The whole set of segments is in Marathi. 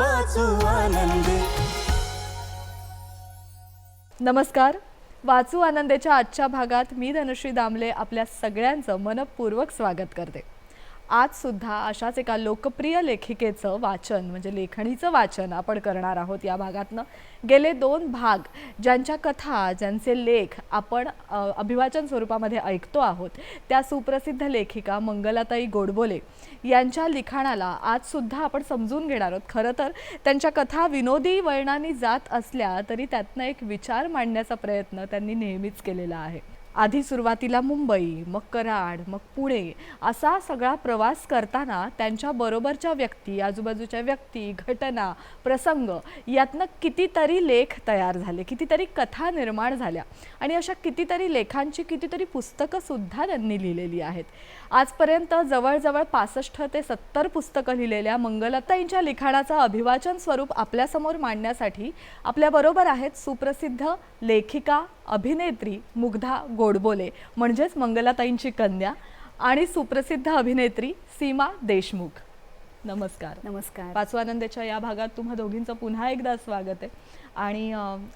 वाचू आनंदी. नमस्कार. वाचू आनंदेच्या आजच्या भागात मी धनुश्री दामले आपल्या सगळ्यांचं मनपूर्वक स्वागत करते. आजसुद्धा अशाच एका लोकप्रिय लेखिकेचं वाचन म्हणजे लेखणीचं वाचन आपण करणार आहोत या भागातनं. गेले दोन भाग ज्यांच्या कथा ज्यांचे लेख आपण अभिवाचन स्वरूपामध्ये ऐकतो आहोत त्या सुप्रसिद्ध लेखिका मंगलाताई गोडबोले यांच्या लिखाणाला आजसुद्धा आपण समजून घेणार आहोत. खरं तर त्यांच्या कथा विनोदी वळणाने जात असल्या तरी त्यातनं एक विचार मांडण्याचा प्रयत्न त्यांनी नेहमीच केलेला आहे. आधी सुरुवातीला मुंबई मग कराड मग पुणे असा सगळा प्रवास करताना त्यांच्या बरोबरच्या व्यक्ती आजूबाजूच्या व्यक्ती घटना प्रसंग यातनं कितीतरी लेख तयार झाले कितीतरी कथा निर्माण झाल्या आणि अशा कितीतरी लेखांची कितीतरी पुस्तकंसुद्धा त्यांनी लिहिलेली आहेत. आजपर्यंत जवळजवळ पासष्ट ते सत्तर पुस्तकं लिहिलेल्या मंगलताईंच्या लिखाणाचं अभिवाचन स्वरूप आपल्यासमोर मांडण्यासाठी आपल्याबरोबर आहेत सुप्रसिद्ध लेखिका अभिनेत्री मुग्धा गोडबोले म्हणजेच मंगलाताईंची कन्या आणि सुप्रसिद्ध अभिनेत्री सीमा देशमुख. नमस्कार. नमस्कार. पाचू आनंदाच्या या भागात तुम्हा दोघींचं पुन्हा एकदा स्वागत आहे. आणि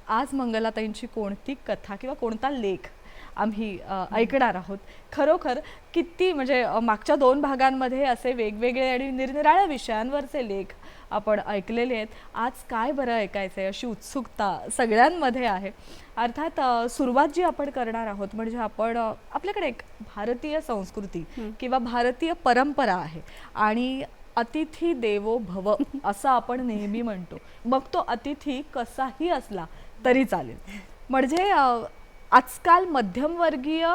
आज मंगलाताईंची कोणती कथा किंवा कोणता लेख आम्ही ऐकणार आहोत. खरोखर किती म्हणजे मागच्या दोन भागांमध्ये असे वेगवेगळे आणि निरनिराळ्या विषयांवरचे लेख आपण ऐकलेले आहेत. आज काय बरं ऐकायचं आहे अशी उत्सुकता सगळ्यांमध्ये आहे. अर्थात सुरुवात जी आपण करणार आहोत म्हणजे आपण आपल्याकडे एक भारतीय संस्कृती किंवा भारतीय परंपरा आहे आणि अतिथी देवो भव असं आपण नेहमी म्हणतो. मग तो अतिथी कसाही असला तरी चालेल. म्हणजे आजकाल मध्यमवर्गीय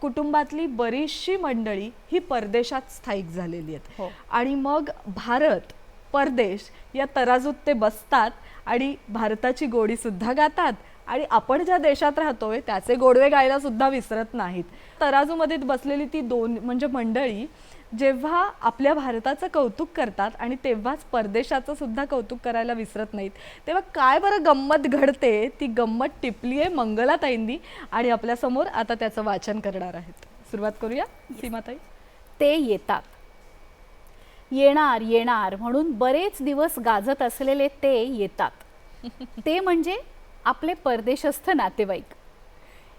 कुटुंबातली बरीचशी मंडळी ही परदेशात स्थायिक झालेली आहेत हो. आणि मग भारत परदेश या तराजूत ते बसतात आणि भारताची गोडी सुद्धा गातात आणि आपण ज्या देशात राहतोय त्याचे गोडवे गायला सुद्धा विसरत नाहीत तराजूमध्ये बसलेली ती दोन म्हणजे मंडळी जेव्हा आपल्या भारताचं कौतुक करतात आणि तेव्हाच परदेशाचं सुद्धा कौतुक करायला विसरत नाहीत तेव्हा काय बरं गंमत घडते? ती गंमत टिपली आहे मंगलाताईंनी आणि आपल्यासमोर आता त्याचं वाचन करणार आहेत. सुरुवात करूया सीमाताई? ते येतात. येणार येणार म्हणून बरेच दिवस गाजत असलेले ते येतात. ते म्हणजे आपले परदेशस्थ नातेवाईक.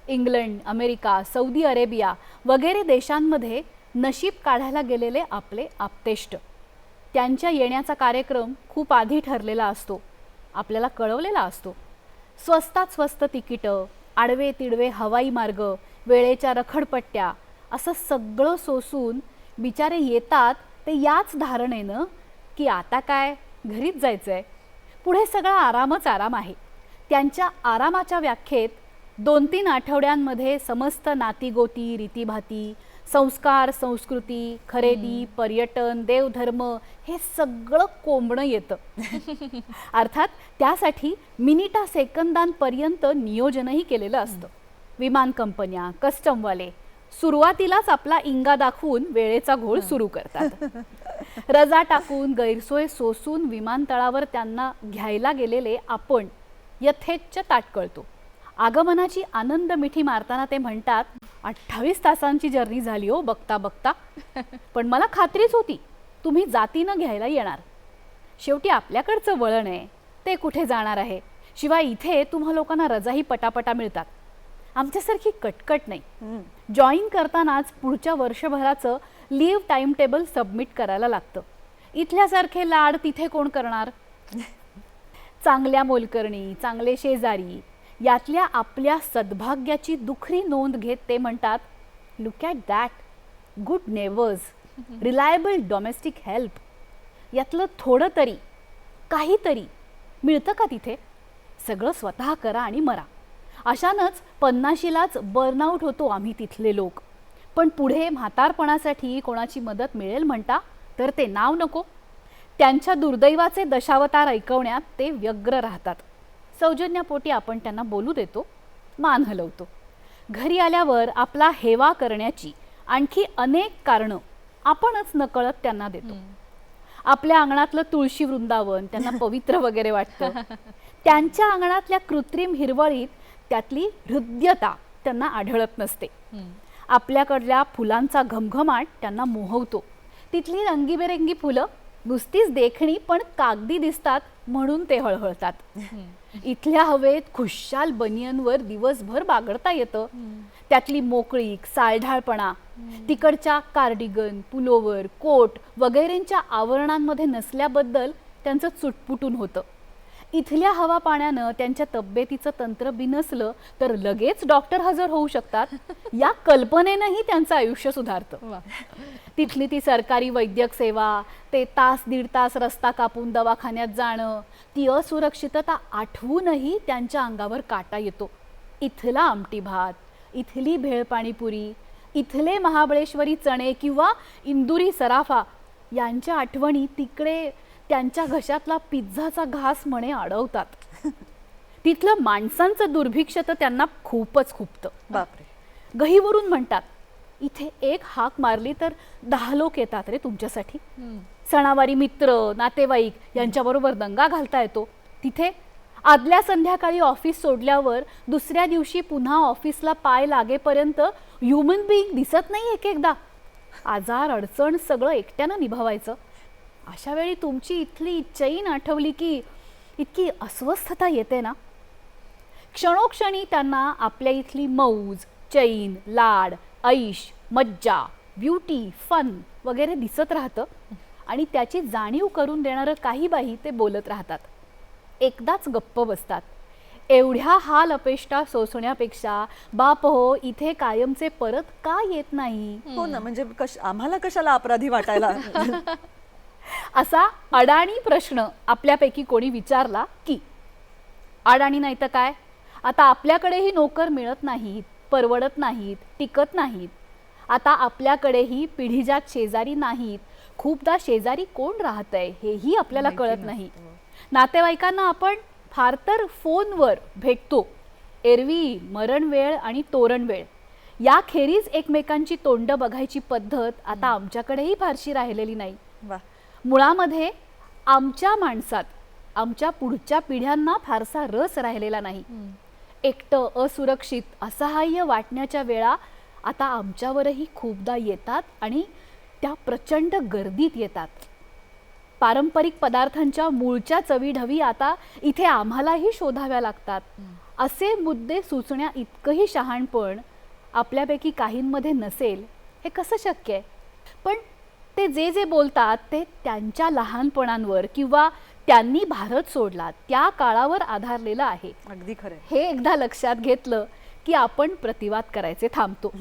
इंग्लंड अमेरिका सौदी अरेबिया वगैरे देशांमध्ये नशीब काढायला गेलेले आपले आप्तेष्ट. त्यांच्या येण्याचा कार्यक्रम खूप आधी ठरलेला असतो. आपल्याला कळवलेला असतो. स्वस्तात स्वस्त तिकीटं आडवे तिडवे हवाई मार्ग वेळेच्या रखडपट्ट्या असं सगळं सोसून बिचारे येतात ते याच धारणेनं की आता काय? घरीच जायचं आहे पुढे सगळा आरामच आराम आहे. त्यांच्या आरामाच्या व्याख्येत दोन तीन आठवड्यांमध्ये समस्त नातीगोती रीतीभाती संस्कार संस्कृती खरेदी पर्यटन देवधर्म हे सगळं कोंबणं येतं. अर्थात त्यासाठी मिनिटा सेकंदांपर्यंत नियोजनही केलेलं असतं. विमान कंपन्या कस्टमवाले सुरुवातीलाच आपला इंगा दाखवून वेळेचा घोळ सुरू करतात. रजा टाकून गैरसोय सोसून विमानतळावर त्यांना घ्यायला गेलेले आपण यथेच्छ ताटकळतो आगमनाची आनंद मिठी मारताना ते म्हणतात अठ्ठावीस तासांची जर्नी झाली हो बघता बघता. पण मला खात्रीच होती तुम्ही जातीनं घ्यायला येणार. शेवटी आपल्याकडचं वळण आहे ते कुठे जाणार आहे? शिवाय इथे तुम्हा लोकांना रजाही पटापटा मिळतात. आमच्यासारखी कटकट नाही. जॉईन करतानाच पुढच्या वर्षभराचं लीव्ह टाईम टेबल सबमिट करायला लागतं. इथल्यासारखे लाड तिथे कोण करणार? चांगल्या मोलकरणी चांगले शेजारी यातल्या आपल्या सद्भाग्याची दुखरी नोंद घेत ते म्हणतात look at that good neighbours reliable domestic help यातलं थोडं तरी काहीतरी मिळतं का तिथे? सगळं स्वतः करा आणि मरा. अशानंच पन्नाशीलाच बर्नआउट होतो आम्ही तिथले लोक. पण पुढे म्हातारपणासाठी कोणाची मदत मिळेल म्हणता तर ते नाव नको. त्यांच्या दुर्दैवाचे दशावतार ऐकवण्यात ते व्यग्र राहतात. सौजन्यापोटी आपण त्यांना बोलू देतो मान हलवतो. घरी आल्यावर आपला हेवा करण्याची आणखी अनेक कारणं आपणच नकळत त्यांना देतो. आपल्या अंगणातलं तुळशी वृंदावन त्यांना पवित्र वगैरे वाटतं. त्यांच्या अंगणातल्या कृत्रिम हिरवळीत त्यातली हृद्यता त्यांना आढळत नसते. आपल्याकडल्या फुलांचा घमघमाट त्यांना मोहवतो. तिथली रंगीबेरंगी फुलं नुसतीच देखणी पण कागदी दिसतात म्हणून ते हळहळतात. इथल्या हवेत खुशाल बनियनवर दिवसभर बागडता येतं. त्यातली मोकळीक साळढाळपणा तिकडच्या कार्डिगन पुलोवर कोट वगैरेंच्या आवरणांमध्ये नसल्याबद्दल त्यांचं चुटपुटून होतं. इथल्या हवा पाण्यानं त्यांच्या तब्येतीचं तंत्र बिनसलं तर लगेच डॉक्टर हजर होऊ शकतात. या कल्पनेनंही त्यांचं आयुष्य सुधारतं. तिथली ती सरकारी वैद्यक सेवा ते तास दीड तास रस्ता कापून दवाखान्यात जाणं ती असुरक्षितता आठवूनही त्यांच्या अंगावर काटा येतो. इथला आमटी भात इथली भेळ पाणीपुरी इथले महाबळेश्वरी चणे किंवा इंदुरी सराफा यांच्या आठवणी तिकडे त्यांच्या घशातला पिझ्झाचा घास म्हणे अडवतात तिथलं माणसांचं दुर्भिक्ष तर त्यांना खूपच खुपतं. बापरे. गहीवरून म्हणतात इथे एक हाक मारली तर दहा लोक येतात रे तुमच्यासाठी. सणावारी मित्र नातेवाईक यांच्याबरोबर दंगा घालता येतो. तिथे आदल्या संध्याकाळी ऑफिस सोडल्यावर दुसऱ्या दिवशी पुन्हा ऑफिसला पाय लागेपर्यंत ह्युमन बिईंग दिसत नाही एक एकदा. आजार अडचण सगळं एकट्यानं निभावायचं. अशा वेळी तुमची इथली चैन आठवली की इतकी अस्वस्थता येते ना? क्षणोक्षणी त्यांना आपल्या इथली मौज चैन लाड ऐश मज्जा ब्युटी फन वगैरे दिसत राहतं आणि त्याची जाणीव करून देणारं काही बाही ते बोलत राहतात. एकदाच गप्प बसतात. एवढ्या हाल अपेष्टा सोसण्यापेक्षा बाप हो इथे कायमचे परत का येत नाही? हो ना म्हणजे कश आम्हाला कशाला अपराधी वाटायला? असा अडाणी प्रश्न आपल्यापैकी कोणी विचारला की? अडाणी नाही तर काय? आता आपल्याकडेही नोकर मिळत नाहीत परवडत नाहीत टिकत नाहीत. आता आपल्याकडेही पिढीजात शेजारी नाहीत. खूपदा शेजारी कोण राहतंय हेही आपल्याला कळत नाही. नातेवाईकांना आपण फार तर फोनवर भेटतो. एरवी मरण वेळ आणि तोरण वेळ याखेरीज एकमेकांची तोंड बघायची पद्धत आता आमच्याकडेही फारशी राहिलेली नाही. वा. मुळामध्ये आमच्या माणसात आमच्या पुढच्या पिढ्यांना फारसा रस राहिलेला नाही. एकटं असुरक्षित असहाय्य वाटण्याच्या वेळा आता आमच्यावरही खूपदा येतात आणि त्या प्रचंड गर्दीत येतात. पारंपरिक पदार्थांच्या मूळच्या चवीढवी आता इथे आम्हालाही शोधाव्या लागतात. असे मुद्दे सुचण्या इतकंही शहाणपण आपल्यापैकी काहींमध्ये नसेल हे कसं शक्य आहे? पण ते जे जे बोलतात ते त्यांच्या लहानपणांवर किंवा त्यांनी भारत सोडला त्या काळावर आधारलेलं आहे. अगदी खरंय हे एकदा लक्षात घेतलं की आपण प्रतिवाद करायचे थांबतो.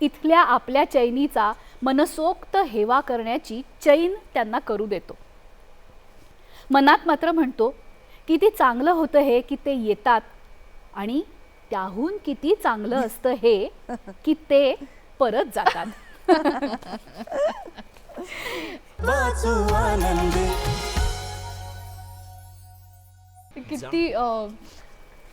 इथल्या आपल्या चैनीचा मनसोक्त हेवा करण्याची चैन त्यांना करू देतो. मनात मात्र म्हणतो किती चांगलं होतं हे की ते येतात आणि त्याहून किती चांगलं असतं हे की ते परत जातात. वाचू आनंदे किती अं,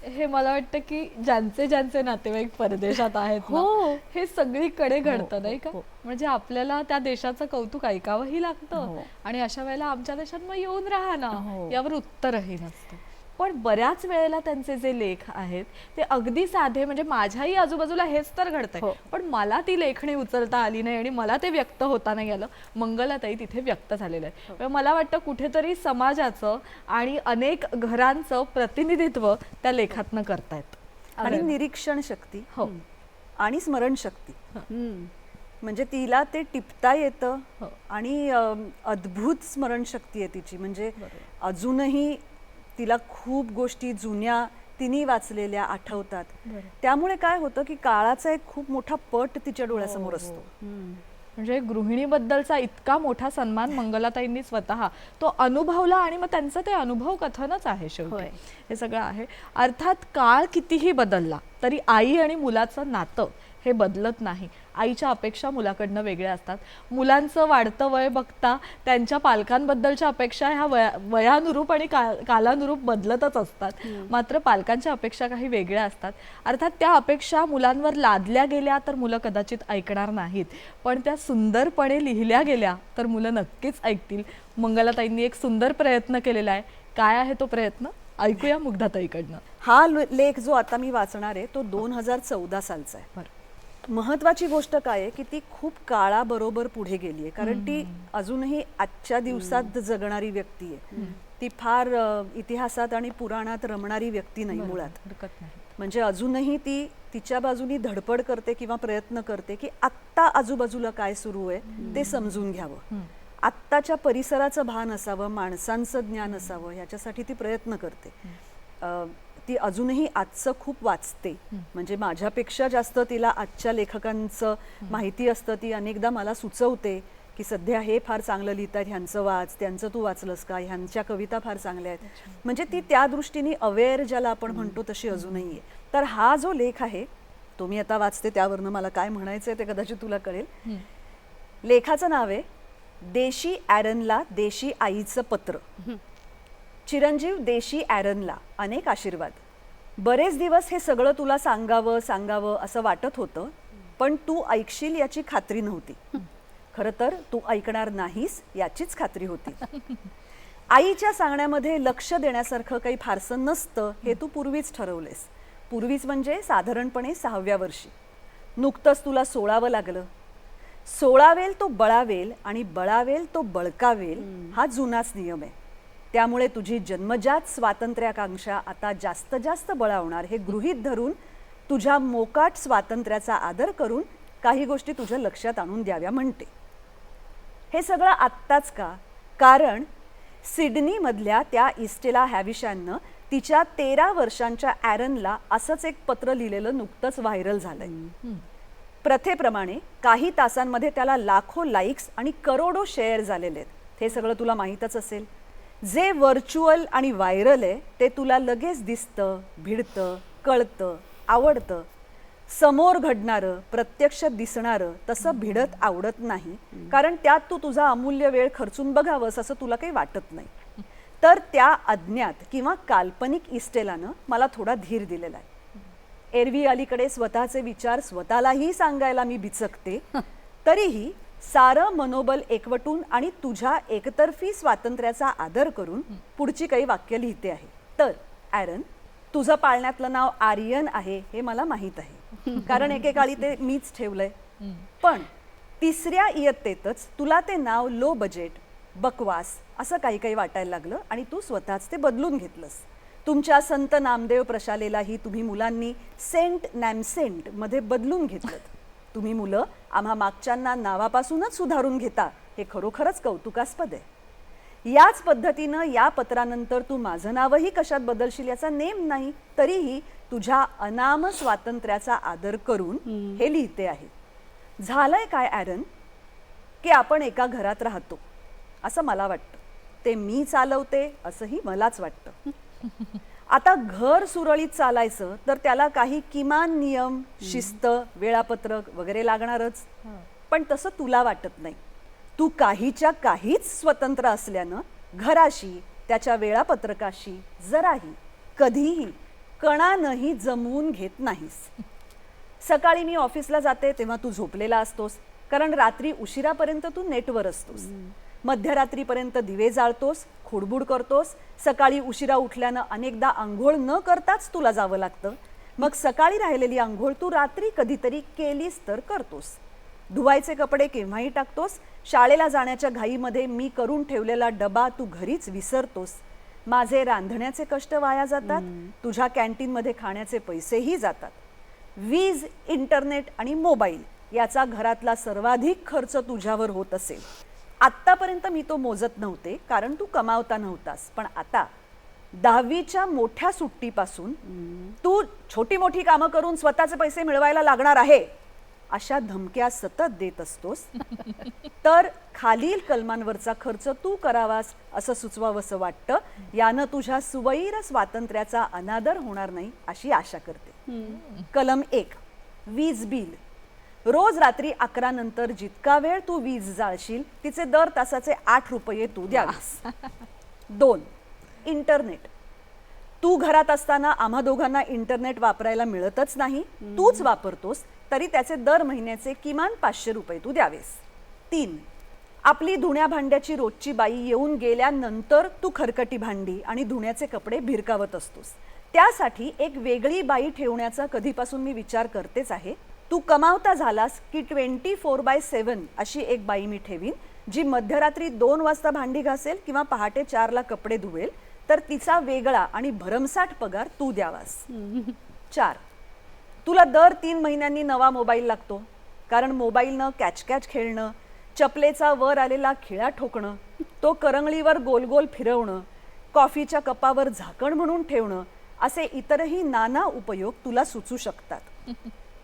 हे मला वाटतं की ज्यांचे ज्यांचे नातेवाईक परदेशात आहेत ना, हो. हे सगळीकडे घडतं नाही का हो. म्हणजे आपल्याला त्या देशाचं कौतुक ऐकावंही लागतं हो. आणि अशा वेळेला आमच्या देशात मग येऊन राहा ना हो. यावर उत्तरही नसतं पण बऱ्याच वेळेला त्यांचे जे लेख आहेत ते अगदी साधे म्हणजे माझ्याही आजूबाजूला हेच तर घडतंय. हो. पण मला ती लेखणी उचलता आली नाही आणि मला ते व्यक्त होता नाही आलं. मंगलाताई तिथे व्यक्त झालेलं आहे हो. मला वाटतं कुठेतरी समाजाचं आणि अनेक घरांचं प्रतिनिधित्व त्या लेखातनं करतायत. आणि निरीक्षण शक्ती. हो. आणि स्मरण शक्ती. हम्म. म्हणजे तिला ते टिपता येतं हो. आणि अम, अद्भुत स्मरणशक्ती आहे तिची. म्हणजे अजूनही तिला खूप गोष्टी जुन्या तिने वाचलेल्या आठवतात. त्यामुळे काय होतं की काळाचा एक खूप मोठा पट तिच्या डोळ्यासमोर असतो. म्हणजे गृहिणीबद्दलचा इतका मोठा सन्मान मंगलाताईंनी स्वतः तो अनुभवला आणि मग त्यांचं ते अनुभव कथनच आहे शेवटी. हे सगळं आहे. अर्थात काळ कितीही बदलला तरी आई आणि मुलाचं नातं हे बदलत नाही. आईच्या अपेक्षा मुलाकडनं वेगळ्या असतात. मुलांचं वाढतं वय बघता त्यांच्या पालकांबद्दलच्या अपेक्षा ह्या वया वयानुरूप आणि का कालानुरूप बदलतच असतात. मात्र पालकांच्या अपेक्षा काही वेगळ्या असतात. अर्थात त्या अपेक्षा मुलांवर लादल्या गेल्या तर मुलं कदाचित ऐकणार नाहीत. पण त्या सुंदरपणे लिहिल्या गेल्या तर मुलं नक्कीच ऐकतील. मंगलाताईंनी एक सुंदर प्रयत्न केलेला आहे. काय आहे तो प्रयत्न? ऐकूया मुग्धाताईकडनं. हा लेख जो आता मी वाचणार आहे तो दोन हजार चौदा सालचा आहे. बरं. महत्वाची गोष्ट काय आहे की ती खूप काळाबरोबर पुढे गेली आहे कारण ती अजूनही आजच्या दिवसात जगणारी व्यक्ती आहे. ती फार इतिहासात आणि पुराणात रमणारी व्यक्ती नाही मुळात. म्हणजे अजूनही ती तिच्या बाजूनी धडपड करते किंवा प्रयत्न करते की आत्ता आजूबाजूला काय सुरू आहे ते समजून घ्यावं. आत्ताच्या परिसराचं भान असावं माणसांचं ज्ञान असावं ह्याच्यासाठी ती प्रयत्न करते. ती अजूनही आजचं खूप वाचते. म्हणजे माझ्यापेक्षा जास्त तिला आजच्या लेखकांचं माहिती असतं ती अनेकदा मला सुचवते की सध्या हे फार चांगलं लिहितात ह्यांचं वाच त्यांचं तू वाचलंस का? ह्यांच्या कविता फार चांगल्या आहेत. म्हणजे ती त्या दृष्टीने अवेअर ज्याला आपण म्हणतो तशी अजूनही आहे. तर हा जो लेख आहे तो मी आता वाचते त्यावरनं मला काय म्हणायचं आहे ते कदाचित तुला कळेल. लेखाचं नाव आहे देशी ॲरनला देशी आईचं पत्र. चिरंजीव देशी ॲरनला अनेक आशीर्वाद. बरेच दिवस हे सगळं तुला सांगावं सांगावं असं वाटत होतं पण तू ऐकशील याची खात्री नव्हती. खरं तर तू ऐकणार नाहीस याचीच खात्री होती. आईच्या सांगण्यामध्ये लक्ष देण्यासारखं काही फारसं नसतं हे तू पूर्वीच ठरवलेस. पूर्वीच म्हणजे साधारणपणे सहाव्या वर्षी. नुकतंच तुला सोळावं लागलं. सोळावेल तो बळावेल आणि बळावेल तो बळकावेल हा जुनाच नियम आहे. त्यामुळे तुझी जन्मजात स्वातंत्र्याकांक्षा आता जास्त जास्त बळावणार हे गृहीत धरून तुझ्या मोकाट स्वातंत्र्याचा आदर करून काही गोष्टी तुझ्या लक्षात आणून द्याव्या म्हणते. हे सगळं आत्ताच का? कारण सिडनीमधल्या त्या इस्टेला हॅविशांनं तिच्या तेरा वर्षांच्या ॲरनला असंच एक पत्र लिहिलेलं नुकतंच व्हायरल झालंय. प्रथेप्रमाणे काही तासांमध्ये त्याला लाखो लाईक्स आणि करोडो शेअर झालेले आहेत. हे सगळं तुला माहीतच असेल. जे व्हर्च्युअल आणि व्हायरल आहे ते तुला लगेच दिसतं भिडतं कळतं आवडतं. समोर घडणारं प्रत्यक्ष दिसणारं तसं भिडत आवडत नाही. कारण त्यात तू तुझा अमूल्य वेळ खर्चून बघावंस असं तुला काही वाटत नाही. तर त्या अज्ञात किंवा काल्पनिक इस्टेलानं मला थोडा धीर दिलेला आहे. एरवी अलीकडे स्वतःचे विचार स्वतःलाही सांगायला मी बिचकते तरीही सारं मनोबल एकवटून आणि तुझ्या एकतर्फी स्वातंत्र्याचा आदर करून पुढची काही वाक्य लिहिते आहे. तर ॲरन तुझं पाळण्यातलं नाव आर्यन आहे हे मला माहीत आहे. कारण एकेकाळी ते मीच ठेवलंय. पण तिसऱ्या इयत्तेतच तुला ते नाव लो बजेट बकवास असं काही काही वाटायला लागलं आणि तू स्वतःच ते बदलून घेतलंस. तुमच्या संत नामदेव प्रशालेलाही तुम्ही मुलांनी सेंट नॅमसेंटमध्ये बदलून घेतलं तुम्ही मुलं आम्हा मागच्यांना नावापासूनच सुधारून घेता हे खरोखरच कौतुकास्पद आहे. याच पद्धतीनं या पत्रानंतर तू माझं नावही कशात बदलशील याचा नेम नाही तरीही तुझ्या अनाम स्वातंत्र्याचा आदर करून हे लिहिते आहे. झालंय काय ॲरन? की आपण एका घरात राहतो असं मला वाटतं. ते मी चालवते असंही मलाच वाटतं. आता घर सुरळीत चालायचं तर त्याला काही किमान नियम शिस्त वेळापत्रक वगैरे लागणारच. पण तसं तुला वाटत नाही. तू काहीच्या काहीच स्वतंत्र असल्यानं घराशी त्याच्या वेळापत्रकाशी जराही कधीही कणानही जमवून घेत नाहीस. सकाळी मी ऑफिसला जाते तेव्हा तू झोपलेला असतोस कारण रात्री उशिरापर्यंत तू नेटवर असतोस. मध्यरात्रीपर्यंत दिवे जाळतोस खुडबुड करतोस. सकाळी उशिरा उठल्यानं अनेकदा आंघोळ न करताच तुला जावं लागतं. मग सकाळी राहिलेली आंघोळ तू रात्री कधीतरी केलीस तर करतोस. धुवायचे कपडे केव्हाही टाकतोस. शाळेला जाण्याच्या घाईमध्ये मी करून ठेवलेला डबा तू घरीच विसरतोस. माझे रांधण्याचे कष्ट वाया जातात. तुझ्या कॅन्टीनमध्ये खाण्याचे पैसेही जातात. वीज इंटरनेट आणि मोबाईल याचा घरातला सर्वाधिक खर्च तुझ्यावर होत असेल. आत्तापर्यंत मी तो मोजत नव्हते कारण तू कमावता नव्हतास. पण आता दहावीच्या मोठ्या सुट्टीपासून तू छोटी मोठी कामं करून स्वतःचे पैसे मिळवायला लागणार आहे अशा धमक्या सतत देत असतोस. तर खालील कलमांवरचा खर्च तू करावास असं सुचवावंसं वाटतं. यानं तुझ्या सुवैर स्वातंत्र्याचा अनादर होणार नाही अशी आशा करते. कलम एक वीज बिल. रोज रात्री अकरा नंतर जितका वेळ तू वीज जाळशील तिचे दर तासाचे आठ रुपये तू द्यावीस. दोन इंटरनेट. तू घरात असताना आम्हा दोघांना इंटरनेट वापरायला मिळतच नाही. तूच वापरतोस तरी त्याचे दर महिन्याचे किमान पाचशे रुपये तू द्यावेस. तीन आपली धुण्या भांड्याची रोजची बाई येऊन गेल्यानंतर तू खरकटी भांडी आणि धुण्याचे कपडे भिरकावत असतोस. त्यासाठी एक वेगळी बाई ठेवण्याचा कधीपासून मी विचार करतेच आहे. तू कमावता झालास की ट्वेंटी फोर बाय सेवन अशी एक बाई मी ठेवीन जी मध्यरात्री दोन वाजता भांडी घासेल किंवा पहाटे चारला कपडे धुवेल तर तिचा वेगळा आणि भरमसाठ पगार तू द्यावास. चार. तुला दर तीन महिन्यांनी नवा मोबाईल लागतो कारण मोबाईलनं कॅच कॅच खेळणं चपलेचा वर आलेला खिळा ठोकणं तो करंगळीवर गोल गोल फिरवणं कॉफीच्या कपावर झाकण म्हणून ठेवणं असे इतरही नाना उपयोग तुला सुचू शकतात.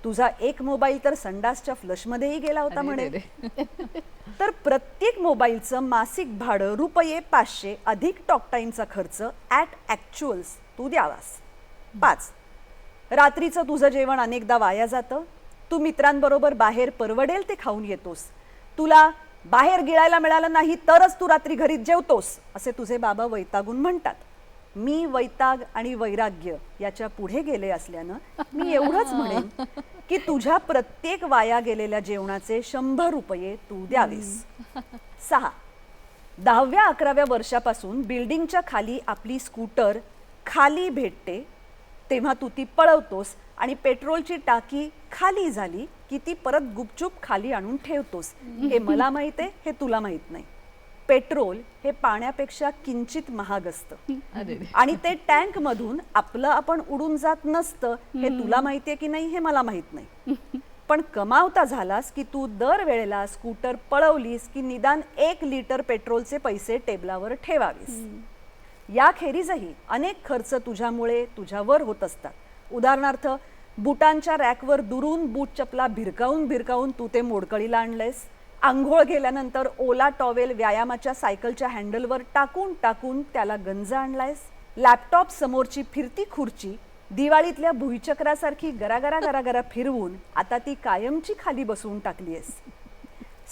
तुझा एक मोबाईल तर संडासच्या फ्लशमध्येही गेला होता म्हणे. तर प्रत्येक मोबाईलचं मासिक भाडं रुपये पाचशे अधिक टॉक टाईमचा खर्च ॲट ॲक्च्युअल्स तू द्यावास. पाच. रात्रीचं तुझं जेवण अनेकदा वाया जातं. तू मित्रांबरोबर बाहेर परवडेल ते खाऊन येतोस. तुला बाहेर गिळायला मिळालं नाही तरच तू रात्री घरी जेवतोस असे तुझे बाबा वैतागून म्हणतात. मी वैताग आणि वैराग्य याच्यापुढे गेले असल्यानं मी एवढंच म्हणेन की तुझ्या प्रत्येक वाया गेलेल्या जेवणाचे शंभर रुपये तू द्यावीस. सहा. दहाव्या अकराव्या वर्षापासून बिल्डिंगच्या खाली आपली स्कूटर खाली भेटते तेव्हा तू ती पळवतोस आणि पेट्रोलची टाकी खाली झाली की ती परत गुपचूप खाली आणून ठेवतोस. हे मला माहीत आहे हे तुला माहीत नाही. पेट्रोल हे पाण्यापेक्षा किंचित महाग असतं. आणि ते टँक मधून आपलं आपण उडून जात नसतं हे तुला माहितीये की नाही हे मला माहीत नाही. पण कमावता झालास की तू दर वेळेला स्कूटर पळवलीस की निदान एक लिटर पेट्रोलचे पैसे टेबलावर ठेवावीस. याखेरीजही अनेक खर्च तुझ्यामुळे तुझ्यावर होत असतात. उदाहरणार्थ बुटांच्या रॅकवर दुरून बूट चपला भिरकावून भिरकावून तू ते मोडकळीला आणलंयस. आंघोळ गेल्यानंतर ओला टॉवेल व्यायामाच्या सायकलच्या हँडलवर टाकून टाकून त्याला गंज आणलायस? लॅपटॉप समोरची फिरती खुर्ची दिवाळीतल्या भुईचक्रासारखी गरागरा गरागरा फिरवून आता ती कायमची खाली बसवून टाकलीयस.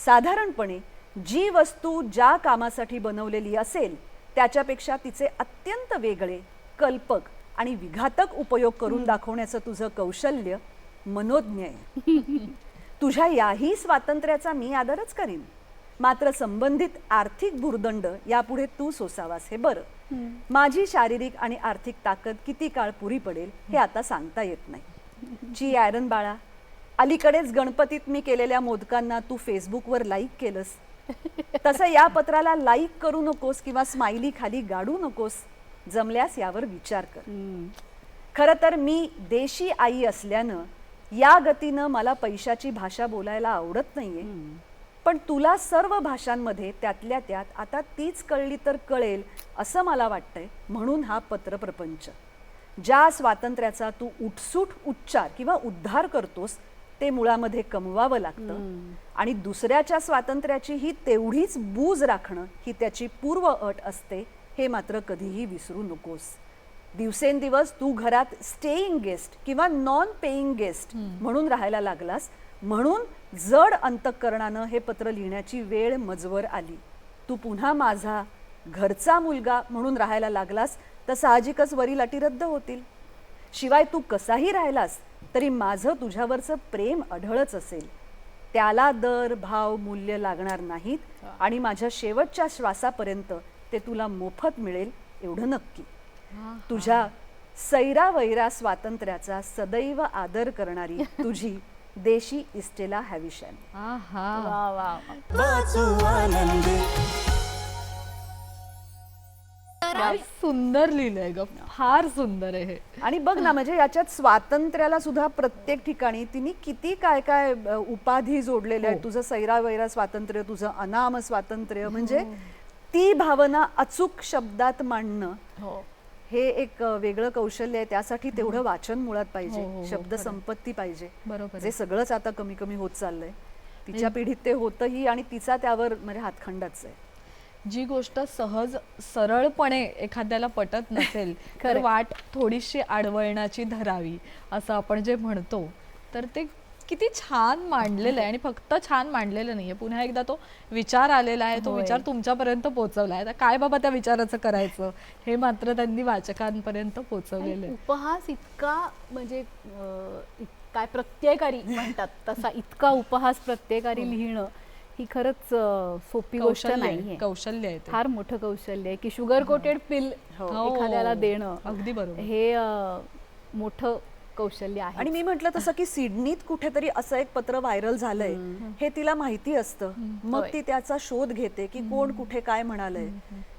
साधारणपणे जी वस्तू ज्या कामासाठी बनवलेली असेल त्याच्यापेक्षा तिचे अत्यंत वेगळे कल्पक आणि विघातक उपयोग करून दाखवण्याचं तुझं कौशल्य मनोज्ञ आहे. तुझ्या याही स्वातंत्र्याचा मी आदरच करीन. मात्र संबंधित आर्थिक भुर्दंड यापुढे तू सोसावास हे बरं. माझी शारीरिक आणि आर्थिक ताकद किती काळ पुरी पडेल हे आता सांगता येत नाही. जी आयरन बाळा अलीकडेच गणपतीत मी केलेल्या मोदकांना तू फेसबुकवर लाईक केलंस. तसं या पत्राला लाईक करू नकोस किंवा स्माइली खाली गाडू नकोस जमल्यास यावर विचार कर. खरं तर मी देशी आई असल्यानं या गतीनं मला पैशाची भाषा बोलायला आवडत नाहीये. पण तुला सर्व भाषांमध्ये त्यातल्या त्यात आता तीच कळली तर कळेल असं मला वाटतंय म्हणून हा पत्रप्रपंच. ज्या स्वातंत्र्याचा तू उठसूट उच्चार किंवा उद्धार करतोस ते मुळामध्ये कमवावं लागतं. आणि दुसऱ्याच्या स्वातंत्र्याची ही तेवढीच बूज राखणं ही त्याची पूर्व अट असते हे मात्र कधीही विसरू नकोस. दिवसेंदिवस तू घरात स्टेईंग गेस्ट किंवा नॉन पेईंग गेस्ट म्हणून राहायला लागलास म्हणून जड अंतकरणानं हे पत्र लिहिण्याची वेळ मजवर आली. तू पुन्हा माझा घरचा मुलगा म्हणून राहायला लागलास तर साहजिकच वरील अटी रद्द होतील. शिवाय तू कसाही राहिलास तरी माझं तुझ्यावरचं प्रेम अढळच असेल. त्याला दर भाव मूल्य लागणार नाहीत आणि माझ्या शेवटच्या श्वासापर्यंत ते तुला मोफत मिळेल एवढं नक्की. तुझ्या सैरा वैरा स्वातंत्र्याचा सदैव आदर करणारी तुझी देशी इस्टेला हॅविशन. सुंदर लिहिलंय ग. फार सुंदर आहे हे. आणि बघ ना म्हणजे याच्यात स्वातंत्र्याला सुद्धा प्रत्येक ठिकाणी तिने किती काय काय उपाधी जोडलेल्या आहेत. तुझं सैरा वैरा स्वातंत्र्य तुझं अनाम स्वातंत्र्य. म्हणजे ती भावना अचूक शब्दात मांडणं हो हे एक वेगळं कौशल्य आहे. त्यासाठी तेवढं वाचन मुळात हो, हो, पाहिजे हो, शब्द संपत्ती पाहिजे. बरोबर जे. सगळंच आता कमी कमी होत चाललंय. तिच्या पिढीत ते होतही आणि तिचा त्यावर म्हणजे हातखंडाच आहे. जी गोष्ट सहज सरळपणे एखाद्याला पटत नसेल तर. वाट थोडीशी आडवळणाची धरावी असं आपण जे म्हणतो तर ते किती छान मांडलेलं आहे आणि फक्त छान मांडलेलं नाहीये. पुन्हा एकदा तो विचार आलेला आहे. तो. विचार तुमच्यापर्यंत पोहोचवला आहे काय बाबा त्या विचाराचं करायचं? हे मात्र त्यांनी वाचकांपर्यंत पोहोचवलेलं उपहास इतका म्हणजे काय प्रत्ययकारी म्हणतात तसा इतका उपहास प्रत्ययकारी लिहिणं ही खरंच सोपी गोष्ट नाहीये. कौशल्य आहे. फार मोठं कौशल्य आहे की शुगर कोटेड पिल हो. एखाद्याला देणं अगदी बरोबर. हे मोठं कौशल्य आहे आणि मी म्हटलं तसं की सिडनीत कुठेतरी असं एक पत्र व्हायरल झालंय हे तिला माहिती असतं. मग. ती त्याचा शोध घेते की कोण कुठे काय म्हणालंय.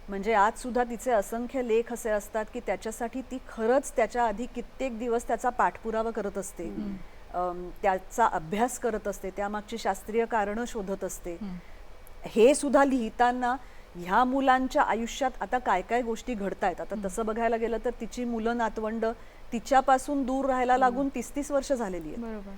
म्हणजे आज सुद्धा तिचे असंख्य लेख असे असतात की त्याच्यासाठी ती खरंच त्याच्या आधी कित्येक दिवस त्याचा पाठपुरावा करत असते. त्याचा अभ्यास करत असते. त्यामागची शास्त्रीय कारणं शोधत असते. हे सुद्धा लिहिताना ह्या मुलांच्या आयुष्यात आता काय काय गोष्टी घडतायत? आता तसं बघायला गेलं तर तिची मुलं नातवंड तिच्यापासून दूर राहायला लागून तीस तीस वर्ष झालेली आहेत. बरोबर.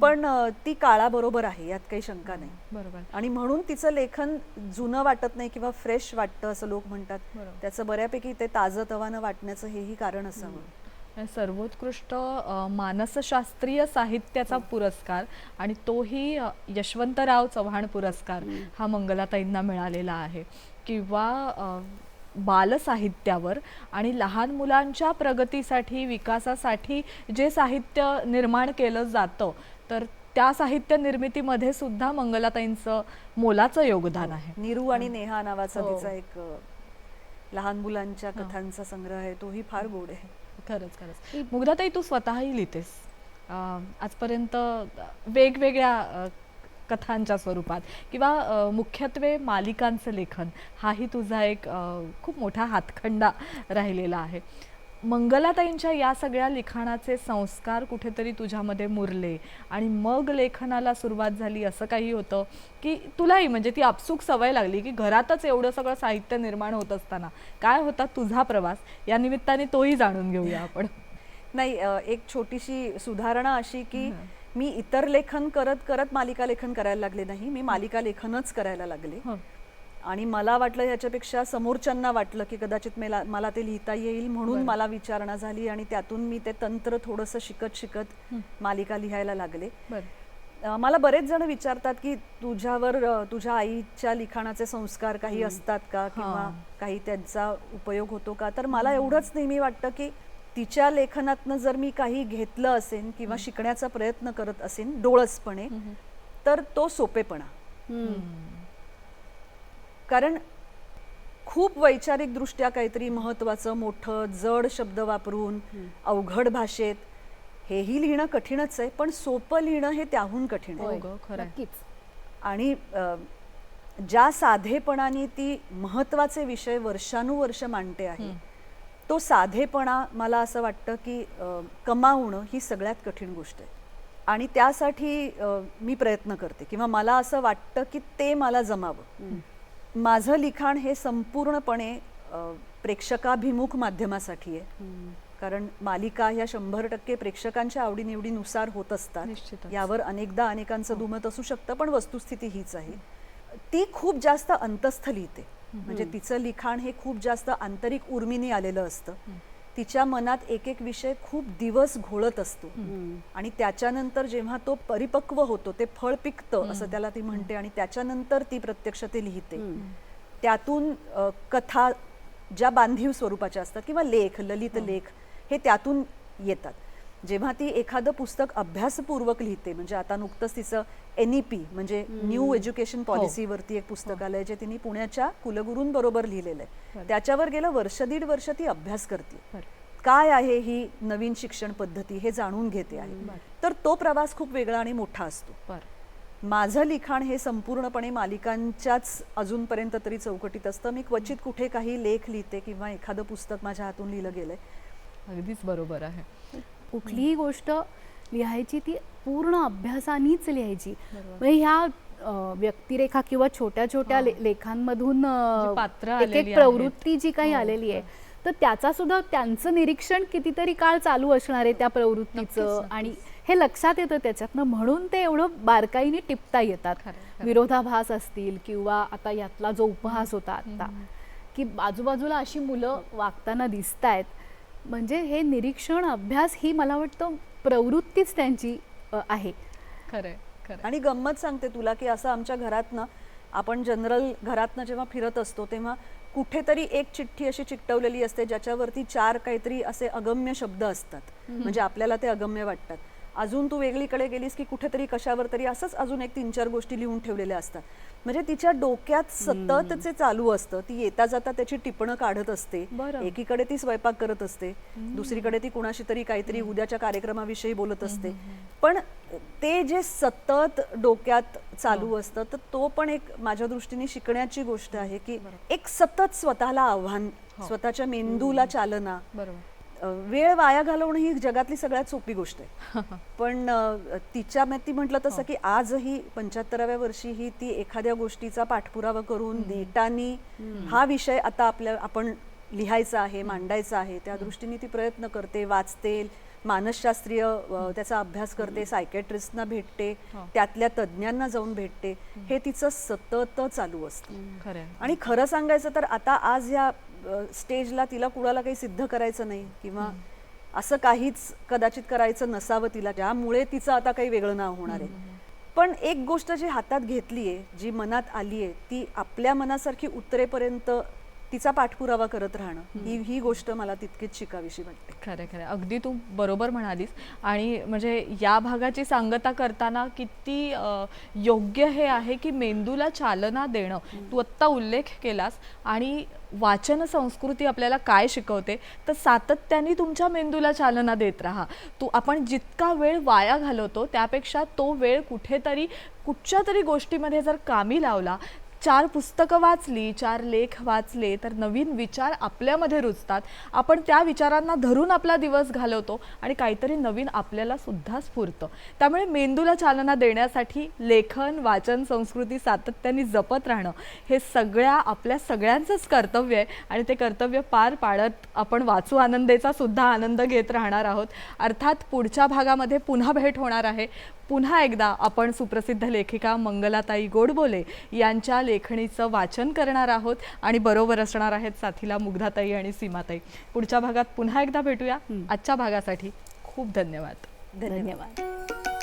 पण ती काळाबरोबर आहे यात काही शंका नाही. बरोबर. आणि म्हणून तिचं लेखन जुनं वाटत नाही किंवा फ्रेश वाटतं असं लोक म्हणतात. त्याचं बऱ्यापैकी ते ताजं तवानं वाटण्याचं हेही कारण असावं. सर्वोत्कृष्ट मानसशास्त्रीय साहित्याचा पुरस्कार आणि तोही यशवंतराव चव्हाण पुरस्कार हा मंगलाताईंना मिळालेला आहे. किंवा बालसाहित्यावर आणि लहान मुलांच्या प्रगतीसाठी विकासासाठी जे साहित्य निर्माण केलं जातं तर त्या साहित्य निर्मितीमध्ये सुद्धा मंगलाताईंचं मोलाचं योगदान आहे. निरू आणि नेहा नावाचा हो. तिचा एक लहान मुलांच्या कथांचा संग्रह आहे तोही फार गोड आहे. खरंच खरंच. मुग्धाताई तू स्वतःही लिहितेस. आजपर्यंत वेगवेगळ्या कथांच्या स्वरूपात. किंवा मुख्यत्वे मालिकांचं लेखन हाही तुझा एक खूप मोठा हातखंडा राहिलेला आहे. मंगलाताईंच्या या सगळ्या लिखाणाचे संस्कार कुठेतरी तुझ्यामध्ये मुरले आणि मग लेखनाला सुरुवात झाली असं काही होतं की तुलाही म्हणजे ती आपसूक सवय लागली की घरातच एवढं सगळं साहित्य निर्माण होत असताना काय होता तुझा प्रवास? या निमित्ताने तोही जाणून घेऊया आपण. नाही एक छोटीशी सुधारणा अशी की मी इतर लेखन करत करत मालिका लेखन करायला लागले नाही. मी मालिका लेखनच करायला लागले. हं. आणि मला वाटलं ह्याच्यापेक्षा समोरच्यांना वाटलं की कदाचित मला मला ते लिहिता येईल म्हणून मला विचारणा झाली आणि त्यातून मी ते तंत्र थोडंसं शिकत शिकत मालिका लिहायला लागले. मला बरेच जण विचारतात की तुझ्यावर तुझ्या आईच्या लिखाणाचे संस्कार काही असतात का? किंवा. काही त्यांचा उपयोग होतो का? तर मला एवढंच नेहमी वाटतं की तिच्या लेखनातनं जर मी काही घेतलं असेल किंवा शिकण्याचा प्रयत्न करत असेल डोळसपणे तर तो सोपेपणा. कारण खूप वैचारिक दृष्ट्या काहीतरी महत्वाचं मोठं जड शब्द वापरून अवघड भाषेत हेही लिहिणं कठीणच आहे पण सोपं लिहिणं हे त्याहून कठीण आहे. आणि ज्या साधेपणाने ती महत्त्वाचे विषय वर्षानुवर्ष मांडते आहे तो साधेपणा मला असं वाटतं की कमावणं ही सगळ्यात कठीण गोष्ट आहे. आणि त्यासाठी मी प्रयत्न करते किंवा मला असं वाटतं की ते मला जमावं. माझं लिखाण हे संपूर्णपणे प्रेक्षकाभिमुख माध्यमासाठी आहे. कारण मालिका ह्या शंभर टक्के प्रेक्षकांच्या आवडीनिवडीनुसार होत असतात. यावर अनेकदा अनेकांचं दुमत असू शकतं पण वस्तुस्थिती हीच आहे. ती खूप जास्त अंतस्थ लिहिते म्हणजे तिचं लिखाण हे खूप जास्त आंतरिक उर्मीने आलेलं असतं. तिच्या मनात एक एक विषय खूप दिवस घोळत असतो. आणि त्याच्यानंतर जेव्हा तो परिपक्व होतो ते फळ पिकतं असं त्याला ती म्हणते आणि त्याच्यानंतर ती प्रत्यक्ष ते लिहिते. त्यातून कथा ज्या बांधीव स्वरूपाच्या असतात किंवा लेख ललित लेख हे त्यातून येतात. जेव्हा ती एखादं पुस्तक अभ्यासपूर्वक लिहिते म्हणजे आता नुकतंच तिचं एन ई पी म्हणजे न्यू एज्युकेशन पॉलिसीवरती एक पुस्तक आलंय जे तिने पुण्याच्या कुलगुरूंबरोबर लिहिलेलं आहे. त्याच्यावर गेलं वर्ष दीड वर्ष ती अभ्यास करते. काय आहे ही नवीन शिक्षण पद्धती हे जाणून घेते आहे. तर तो प्रवास खूप वेगळा आणि मोठा असतो. माझं लिखाण हे संपूर्णपणे मालिकांच्याच अजूनपर्यंत तरी चौकटीत असतं. मी क्वचित कुठे काही लेख लिहिते किंवा एखादं पुस्तक माझ्या हातून लिहिलं गेलंय. अगदीच बरोबर आहे. कुठलीही गोष्ट लिहायची ती पूर्ण अभ्यासानेच लिहायची. म्हणजे ह्या व्यक्तिरेखा किंवा छोट्या छोट्या ले- लेखांमधून पात्रं एक. प्रवृत्ती जी काही आलेली आहे तर त्याचा सुद्धा त्यांचं निरीक्षण कितीतरी काळ चालू असणार आहे त्या प्रवृत्तीचं आणि हे लक्षात येतं त्याच्यातनं. म्हणून ते एवढं बारकाईने टिपता येतात. विरोधाभास असतील किंवा आता यातला जो उपहास होता आता की आजूबाजूला अशी मुलं वागताना दिसत आहेत म्हणजे हे निरीक्षण अभ्यास ही मला वाटतं प्रवृत्तीच त्यांची आहे. खरंय खरं आणि गंमत सांगते तुला की असं आमच्या घरातनं आपण जनरल घरातनं जेव्हा फिरत असतो तेव्हा कुठेतरी एक चिठ्ठी अशी चिकटवलेली असते ज्याच्यावरती चार काहीतरी असे अगम्य शब्द असतात. म्हणजे आपल्याला ते अगम्य वाटतात. अजून तू वेगळीकडे गेलीस की कुठेतरी कशावर तरी असंच अजून एक तीन चार गोष्टी लिहून ठेवलेल्या असतात. म्हणजे तिच्या डोक्यात सतत ते चालू असतं ती येता जाता त्याची टिपणं काढत असते. एकीकडे ती स्वयंपाक करत असते दुसरीकडे ती कुणाशी तरी काहीतरी उद्याच्या कार्यक्रमाविषयी बोलत असते. पण ते जे सतत डोक्यात चालू असतं तर तो पण एक माझ्या दृष्टीने शिकण्याची गोष्ट आहे की एक सतत स्वतःला आव्हान स्वतःच्या मेंदूला चालना वेळ वाया घालवणं ही जगातली सगळ्यात सोपी गोष्ट आहे. पण तिच्या म- ती म्हटलं तसं की आजही पंच्याहत्तराव्या वर्षी ही ती एखाद्या गोष्टीचा पाठपुरावा करून नेटानी हा विषय आता आपल्या आपण लिहायचा आहे मांडायचा आहे. त्या दृष्टीने ती प्रयत्न करते वाचते मानसशास्त्रीय त्याचा अभ्यास करते सायकॅट्रिस्टना भेटते त्यातल्या तज्ज्ञांना जाऊन भेटते. हे तिचं सतत चालू असतं. आणि खरं सांगायचं तर आता आज या स्टेजला तिला कुणाला काही सिद्ध करायचं नाही किंवा असं काहीच कदाचित करायचं नसावं तिला ज्यामुळे तिचं आता काही वेगळं नाव होणार आहे. पण एक गोष्ट जी हातात घेतली आहे जी मनात आली आहे ती आपल्या मनासारखी उत्तरेपर्यंत तिचा पाठपुरावा करत राहणं ही ही गोष्ट मला तितकीच शिकावीशी वाटते. खरं खरं. अगदी तू बरोबर म्हणालीस. आणि म्हणजे या भागाची सांगता करताना किती योग्य हे आहे की मेंदूला चालना देणं. तू आत्ता उल्लेख केलास आणि वाचन संस्कृती आपल्याला काय शिकवते तर सातत्याने तुमच्या मेंदूला चालना देत राहा. तू आपण जितका वेळ वाया घालवतो त्यापेक्षा तो वेळ कुठेतरी कुठच्या तरी गोष्टीमध्ये जर कामी लावला चार पुस्तकं वाचली चार लेख वाचले तर नवीन विचार आपल्यामध्ये रुजतात. आपण त्या विचारांना धरून आपला दिवस घालवतो आणि काहीतरी नवीन आपल्याला सुद्धा स्फुरतं. त्यामुळे मेंदूला चालना देण्यासाठी लेखन वाचन संस्कृती सातत्याने जपत राहणं हे सगळ्या आपल्या सगळ्यांचंच कर्तव्य आहे आणि ते कर्तव्य पार पाडत आपण वाचू आनंदेचा सुद्धा आनंद घेत राहणार आहोत. अर्थात पुढच्या भागामध्ये पुन्हा भेट होणार आहे. पुन्हा एकदा आपण सुप्रसिद्ध लेखिका मंगलाताई गोडबोले यांच्या लेखणीचं वाचन करणार आहोत आणि बरोबर असणार आहेत साथीला मुग्धाताई आणि सीमाताई. पुढच्या भागात पुन्हा एकदा भेटूया. आजच्या भागासाठी खूप धन्यवाद धन्यवाद. धन्यवाद.